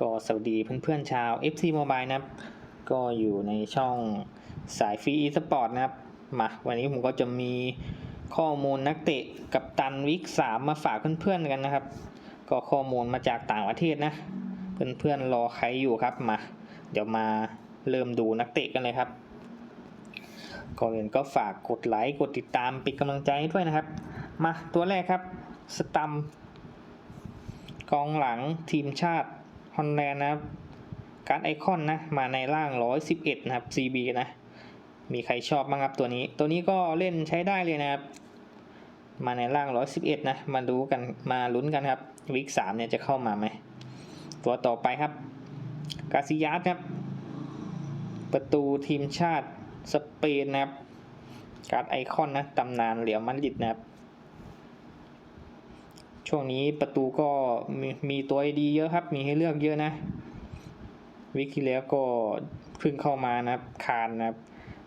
ก็สวัสดีเพื่อนๆชาว FC Mobile นะครับ ก็อยู่ในช่องสายฟรีอีสปอร์ตนะครับ มาวันนี้ผมก็จะมีข้อมูลนักเตะกับตันวิกสามมาฝากเพื่อนๆกันนะครับ ก็ข้อมูลมาจากต่างประเทศนะ เพื่อนๆรอใครอยู่ครับมา เดี๋ยวมาเริ่มดูนักเตะกันเลยครับก่อนอื่นก็ฝากกดไลค์กดติดตามเป็นกำลังใจให้ด้วยนะครับ มาตัวแรกครับสตัมกองหลังทีมชาติ ฮอลแลนด์นะครับ การไอคอนนะ มาในร่าง 111 นะครับ CB นะ มีใครชอบบ้างครับตัวนี้ ตัวนี้ก็เล่นใช้ได้เลยนะครับ มาในร่าง 111 นะ มาดูกัน มาลุ้นกันครับ วิก3เนี่ยจะเข้ามาไหม ตัวต่อไปครับ กาซิยัสครับ ประตูทีมชาติสเปนนะครับ การไอคอนนะ ตำนานเหลียวมันลิดนะครับ ช่วงนี้ประตูก็มีมีตัวดีเยอะครับ มีให้เลือกเยอะนะ วิกที่แล้วก็เพิ่งเข้ามานะครับ คานนะครับ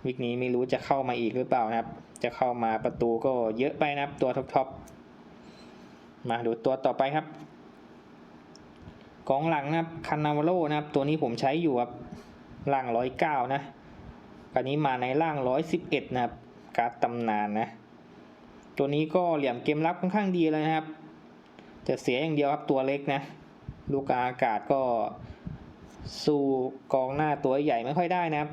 วิกนี้ไม่รู้จะเข้ามาอีกหรือเปล่านะครับ จะเข้ามาประตูก็เยอะไปนะครับ ตัวท็อปๆมาดูตัวต่อไปครับกองหลังนะครับคานาวาโลนะครับ ตัวนี้ผมใช้อยู่ครับล่างร้อยเก้านะอันนี้มาในล่างร้อยสิบเอ็ดนะครับ การ์ดตำนานนะ ตัวนี้ก็เหลี่ยมเกมรับค่อนข้างดีเลยนะครับ จะเสียอย่างเดียวครับตัวเล็กนะ ลูกาอากาศก็สู้กองหน้าตัวใหญ่ไม่ค่อยได้นะครับ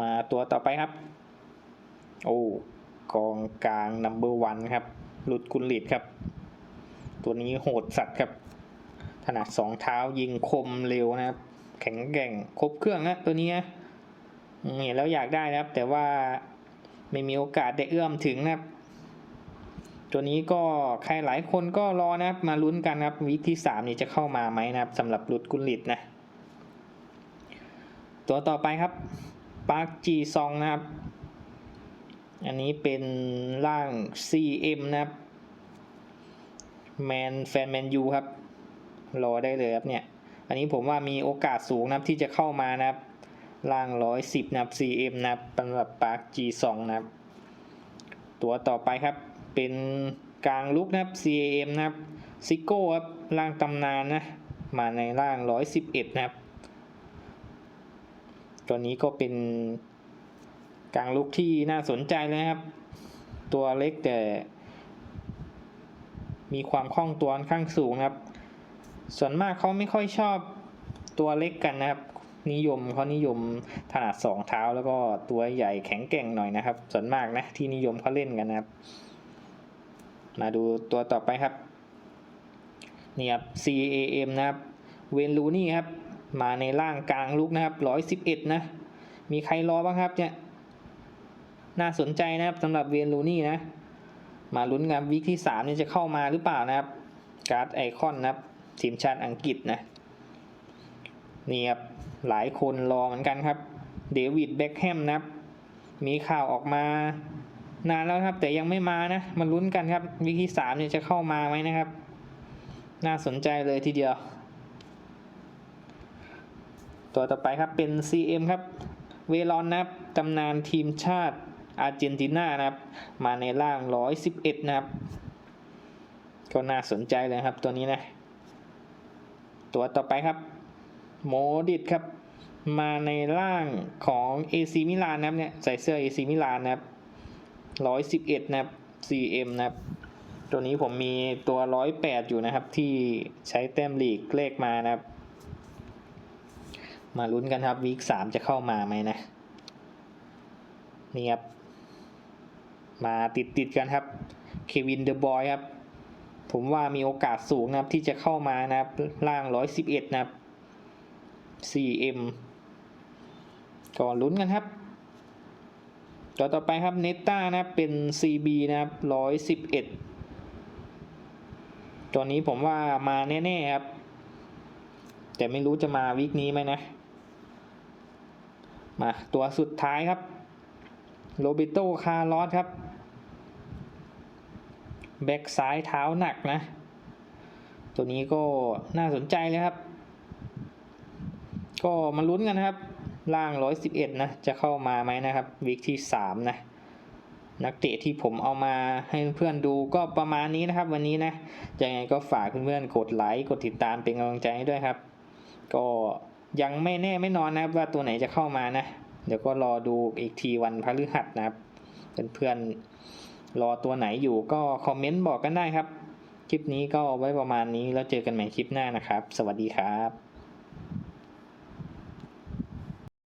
มาตัวต่อไปครับ โอ้กองกลางนัมเบอร์วันครับ หลุดกุลลิดครับ ตัวนี้โหดสัตว์ครับ ถนัดสองเท้ายิงคมเร็วนะครับ แข็งแกร่งครบเครื่องนะตัวนี้นะเห็นแล้วอยากได้นะครับ แต่ว่าไม่มีโอกาสได้เอื้อมถึงนะครับ ตัวนี้ก็ใครหลายคนก็รอนะครับมาลุ้นกันครับวีคที่สามนี้จะเข้ามาไหมนะครับสำหรับรุดกุลลิตนะ ตัวต่อไปครับปาร์คจีซองนะครับ อันนี้เป็นร่าง CM นะครับแมนแฟนแมนยูครับ รอได้เลยครับเนี่ย อันนี้ผมว่ามีโอกาสสูงนะครับที่จะเข้ามานะครับร่าง 110 นะครับ CM นะครับสำหรับปาร์คจีซองนะครับ ตัวต่อไปครับ เป็นกลางลุกนะครับ CAM นะครับซิโก้ครับร่างตำนานนะมาในร่าง 111 นะครับ ตัวนี้ก็เป็นกลางลุกที่น่าสนใจเลยนะครับ ตัวเล็กแต่ มีความคล่องตัวค่อนข้างสูงนะครับ ส่วนมากเขาไม่ค่อยชอบตัวเล็กกันนะครับ นิยมเขานิยมถนัดสองเท้าแล้วก็ตัวใหญ่แข็งแกร่งหน่อยนะครับ ส่วนมากนะที่นิยมเขาเล่นกันนะครับ มาดูตัวต่อไปครับนี่ครับ CAM นะครับ เวนลูนี่ครับ มาในร่างกลางลุกนะครับร้อยสิบเอ็ดนะ มีใครรอบ้างครับเนี่ย น่าสนใจนะครับสำหรับเวนลูนี่นะ มาลุ้นกันวิกที่สามนี่จะเข้ามาหรือเปล่านะครับ การ์ดไอคอนนะครับ ทีมชาติอังกฤษนะ นี่ครับ หลายคนรอเหมือนกันครับ เดวิด เบ็คแฮมนะครับ มีข่าวออกมา นานแล้วครับ แต่ยังไม่มานะมาลุ้นกันครับ วิกที่สามเนี่ยจะเข้ามาไหมนะครับ น่าสนใจเลยทีเดียว ตัวต่อไปครับเป็น CM ครับ เวลอนนะครับตำนานทีมชาติอาร์เจนตินานะครับ มาในร่าง 111 นะครับ ก็น่าสนใจเลยครับตัวนี้นะ ตัวต่อไปครับ โมดิตครับ มาในร่างของ AC มิลานนะครับเนี่ยใส่เสื้อ AC มิลานนะครับ 111นะครับ CM นะครับ ตัวนี้ผมมีตัว108อยู่นะครับ ที่ใช้แต้มลีกเลขมานะครับ มาลุ้นกันครับวีคสามจะเข้ามาไหมนะ นี่ครับ มาติดติดกันครับ เควินเดอะบอยครับ ผมว่ามีโอกาสสูงนะครับที่จะเข้ามานะครับ ล่าง111นะครับ CM ก่อนลุ้นกันครับ ตัวต่อไปครับเนต้านะเป็น CB นะครับ111ตัวนี้ผมว่ามาแน่ๆครับ แต่ไม่รู้จะมาวีคนี้ไหมนะ มาตัวสุดท้ายครับโรเบโตคาร์ลอสครับ แบ็กซ้ายเท้าหนักนะ ตัวนี้ก็น่าสนใจเลยครับ ก็มาลุ้นกันครับ ล่าง 111 นะ จะเข้ามาไหมนะครับวิกที่ 3 นะ นักเตะที่ผมเอามาให้เพื่อนดูก็ประมาณนี้นะครับ วันนี้นะยังไงก็ฝากเพื่อนๆกดไลค์กดติดตามเป็นกำลังใจให้ด้วยครับ ก็ยังไม่แน่ไม่นอนนะครับว่าตัวไหนจะเข้ามานะ เดี๋ยวก็รอดูอีกทีวันพฤหัสนะครับเพื่อนๆรอตัวไหนอยู่ก็คอมเมนต์บอกกันได้ครับ คลิปนี้ก็ไว้ประมาณนี้แล้วเจอกันใหม่คลิปหน้านะครับ สวัสดีครับ